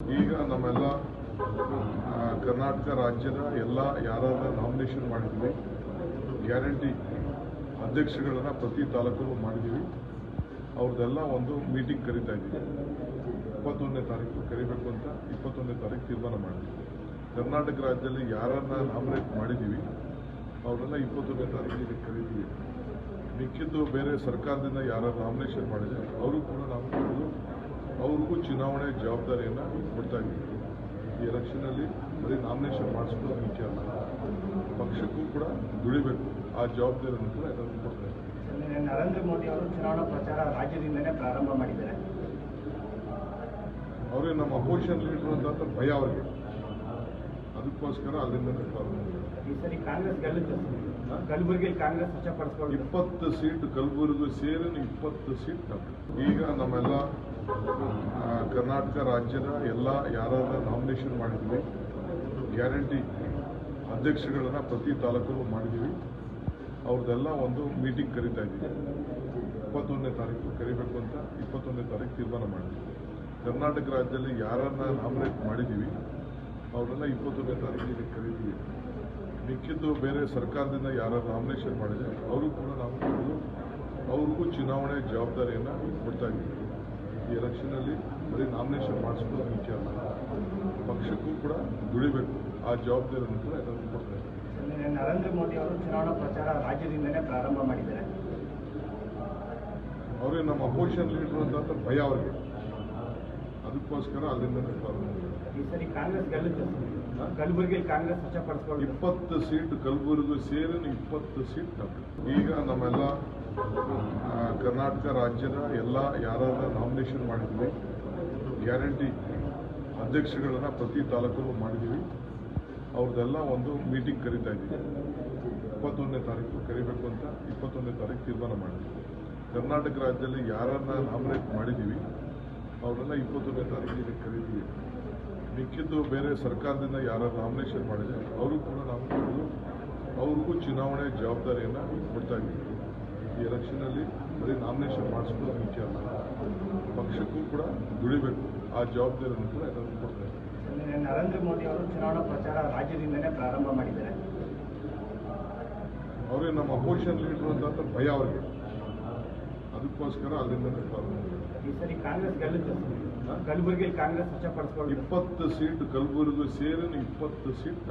ಈಗ ನಮ್ಮೆಲ್ಲ ಕರ್ನಾಟಕ ರಾಜ್ಯದ ಎಲ್ಲ ಯಾರಾದ ನಾಮಿನೇಷನ್ ಮಾಡಿದ್ದೀವಿ ಗ್ಯಾರಂಟಿ ಅಧ್ಯಕ್ಷಗಳನ್ನ ಪ್ರತಿ ತಾಲೂಕು ಮಾಡಿದ್ದೀವಿ ಅವ್ರದ್ದೆಲ್ಲ ಒಂದು ಮೀಟಿಂಗ್ ಕರೀತಾ ಇದ್ದೀವಿ. ಇಪ್ಪತ್ತೊಂದನೇ ತಾರೀಕು ಕರಿಬೇಕು ಅಂತ ಇಪ್ಪತ್ತೊಂದನೇ ತಾರೀಕು ತೀರ್ಮಾನ ಮಾಡಿದ್ವಿ. ಕರ್ನಾಟಕ ರಾಜ್ಯದಲ್ಲಿ ಯಾರನ್ನ ನಾಮಿನೇಟ್ ಮಾಡಿದ್ದೀವಿ ಅವರೆಲ್ಲ ಇಪ್ಪತ್ತೊಂದನೇ ತಾರೀಕಿಗೆ ಕರಿತೀವಿ. ಮಿಕ್ಕಿದ್ದು ಬೇರೆ ಸರ್ಕಾರದಿಂದ ಯಾರು ನಾಮಿನೇಷನ್ ಮಾಡಿದ್ದಾರೆ ಅವರು ಕೂಡ ನಾವು ಚುನಾವಣೆ ಜವಾಬ್ದಾರಿಯನ್ನು ಕೊಡ್ತಾ ಇದ್ದೀವಿ. ಈ ಎಲೆಕ್ಷನಲ್ಲಿ ಬರೀ ನಾಮಿನೇಷನ್ ಮಾಡಿಸ್ಕೊಳ್ಳೋ ವಿಚಾರ ಅಲ್ಲ. ಪಕ್ಷಕ್ಕೂ ಕೂಡ ದುಡಿಬೇಕು. ಆ ಜವಾಬ್ದಾರಿಯನ್ನು ಕೂಡ ಎಲ್ಲರಿಗೂ ಕೊಡ್ತಾ ಇದ್ದೀವಿ ನರೇಂದ್ರ ಮೋದಿ ಅವರು ಚುನಾವಣಾ ಪ್ರಚಾರ ರಾಜ್ಯದಿಂದಲೇ ಪ್ರಾರಂಭ ಮಾಡಿದ್ದಾರೆ. ಅವರೇ ನಮ್ಮ ಅಪೋಸಿಷನ್ ಲೀಡರ್ ಅಂತ ಭಯ ಅವರಿಗೆ. ಅದಕ್ಕೋಸ್ಕರ ಅಲ್ಲಿಂದ ಪ್ರಾರಂಭ ಮಾಡಿದ್ರು. ಈ ಸರಿ ಕಾಂಗ್ರೆಸ್ ಗೆಲ್ಲುತ್ತೆ ಸರ್. ಕಾಂಗ್ರೆಸ್ ಇಪ್ಪತ್ತು ಸೀಟ್ ಕಲಬುರಗಿ ಸೇರಿ ಇಪ್ಪತ್ತು ಸೀಟ್. ಈಗ ನಮ್ಮೆಲ್ಲ ಕರ್ನಾಟಕ ರಾಜ್ಯದ ಎಲ್ಲ ಯಾರಾದ ನಾಮಿನೇಷನ್ ಮಾಡಿದ್ವಿ ಗ್ಯಾರಂಟಿ ಅಧ್ಯಕ್ಷಗಳನ್ನ ಪ್ರತಿ ತಾಲೂಕು ಮಾಡಿದ್ದೀವಿ ಅವ್ರದ್ದೆಲ್ಲ ಒಂದು ಮೀಟಿಂಗ್ ಕರಿತಾ ಇದ್ದೀವಿ ಇಪ್ಪತ್ತೊಂದನೇ ತಾರೀಕು ಕರಿಬೇಕು ಅಂತ ಇಪ್ಪತ್ತೊಂದನೇ ತಾರೀಕು ತೀರ್ಮಾನ ಮಾಡಿದ್ವಿ ಕರ್ನಾಟಕ ರಾಜ್ಯದಲ್ಲಿ ಯಾರನ್ನ ನಾಮಿನೇಟ್ ಮಾಡಿದ್ದೀವಿ ಅವರೆಲ್ಲ ಇಪ್ಪತ್ತೊಂದನೇ ತಾರೀಕಿಗೆ ಖರೀದಿ ಮಿಕ್ಕಿದ್ದು ಬೇರೆ ಸರ್ಕಾರದಿಂದ ಯಾರು ನಾಮಿನೇಷನ್ ಮಾಡಿದ್ರೆ ಅವರು ಕೂಡ ನಾವು ಕರೆದು ಅವ್ರಿಗೂ ಚುನಾವಣೆ ಜವಾಬ್ದಾರಿಯನ್ನು ಕೊಡ್ತಾ ಇದ್ದೀವಿ. ಈ ಎಲೆಕ್ಷನಲ್ಲಿ ಬರೀ ನಾಮಿನೇಷನ್ ಮಾಡಿಸ್ಕೊಳ್ಳೋ ಮುಖ್ಯ ಅಲ್ಲ. ಪಕ್ಷಕ್ಕೂ ಕೂಡ ದುಡಿಬೇಕು. ಆ ಜವಾಬ್ದಾರಿಯನ್ನು ಕೂಡ ಎಲ್ಲರಿಗೂ ಕೊಡ್ತಾ ಇದ್ದೀವಿ ನರೇಂದ್ರ ಮೋದಿ ಅವರು ಚುನಾವಣಾ ಪ್ರಚಾರ ರಾಜ್ಯದಿಂದಲೇ ಪ್ರಾರಂಭ ಮಾಡಿದ್ದಾರೆ. ಅವರೇ ನಮ್ಮ ಅಪೋಸಿಷನ್ ಲೀಡರ್ ಅಂತ ಭಯ ಅವರಿಗೆ. ಅದಕ್ಕೋಸ್ಕರ ಅಲ್ಲಿಂದನೇ. ಈ ಸರಿ ಕಾಂಗ್ರೆಸ್ ಇಪ್ಪತ್ತು ಸೀಟ್ ಕಲಬುರಗಿ ಸೇರಿ ಇಪ್ಪತ್ತು ಸೀಟ್. ಈಗ ನಮ್ಮೆಲ್ಲ ಕರ್ನಾಟಕ ರಾಜ್ಯದ ಎಲ್ಲ ಯಾರಾದ ನಾಮಿನೇಷನ್ ಮಾಡಿದ್ವಿ. ಗ್ಯಾರಂಟಿ ಅಧ್ಯಕ್ಷಗಳನ್ನ ಪ್ರತಿ ತಾಲೂಕಲ್ಲೂ ಮಾಡಿದ್ದೀವಿ. ಅವ್ರದ್ದೆಲ್ಲ ಒಂದು ಮೀಟಿಂಗ್ ಕರೀತಾ ಇದ್ದೀವಿ. ಇಪ್ಪತ್ತೊಂದನೇ ತಾರೀಕು ಕರಿಬೇಕು ಅಂತ ಇಪ್ಪತ್ತೊಂದನೇ ತಾರೀಕು ತೀರ್ಮಾನ ಮಾಡಿದ್ವಿ ಕರ್ನಾಟಕ ರಾಜ್ಯದಲ್ಲಿ ಯಾರನ್ನ ನಾಮಿನೇಟ್ ಮಾಡಿದ್ದೀವಿ ಅವರೆಲ್ಲ ಇಪ್ಪತ್ತೊಂದನೇ ತಾರೀಕಿಗೆ ಖರೀದಿ ಮಿಕ್ಕಿದ್ದು ಬೇರೆ ಸರ್ಕಾರದಿಂದ ಯಾರು ನಾಮಿನೇಷನ್ ಮಾಡಿದೆ ಅವರು ಕೂಡ ನಾಮಿನೇಷನ್ ಅವ್ರಿಗೂ ಚುನಾವಣೆ ಜವಾಬ್ದಾರಿಯನ್ನು ಕೊಡ್ತಾ ಇದ್ದೀವಿ. ಈ ಎಲೆಕ್ಷನಲ್ಲಿ ಬರೀ ನಾಮಿನೇಷನ್ ಮಾಡಿಸ್ಕೊಳ್ಳೋ ವಿಚಾರ ಅಲ್ಲ. ಪಕ್ಷಕ್ಕೂ ಕೂಡ ದುಡಿಬೇಕು. ಆ ಜವಾಬ್ದಾರಿಯನ್ನು ಕೂಡ ಎಲ್ಲರಿಗೂ ಕೊಡ್ತಾ ಇದ್ದೀವಿ. ನರೇಂದ್ರ ಮೋದಿ ಅವರು ಚುನಾವಣಾ ಪ್ರಚಾರ ರಾಜ್ಯದಿಂದಲೇ ಪ್ರಾರಂಭ ಮಾಡಿದ್ದಾರೆ. ಅವರೇ ನಮ್ಮ ಅಪೋಸಿಷನ್ ಲೀಡರ್ ಅಂತ ಭಯ ಅವರಿಗೆ. ಅದಕ್ಕೋಸ್ಕರ ಅಲ್ಲಿಂದ. ಈ ಸರಿ ಕಾಂಗ್ರೆಸ್ ಗೆಲ್ಲುತ್ತೆ. ಕಲಬುರಗಿಯಲ್ಲಿ ಕಾಂಗ್ರೆಸ್ ಇಪ್ಪತ್ತು ಸೀಟ್ ಕಲಬುರಗಿ ಸೇರಿ ಇಪ್ಪತ್ತು ಸೀಟ್.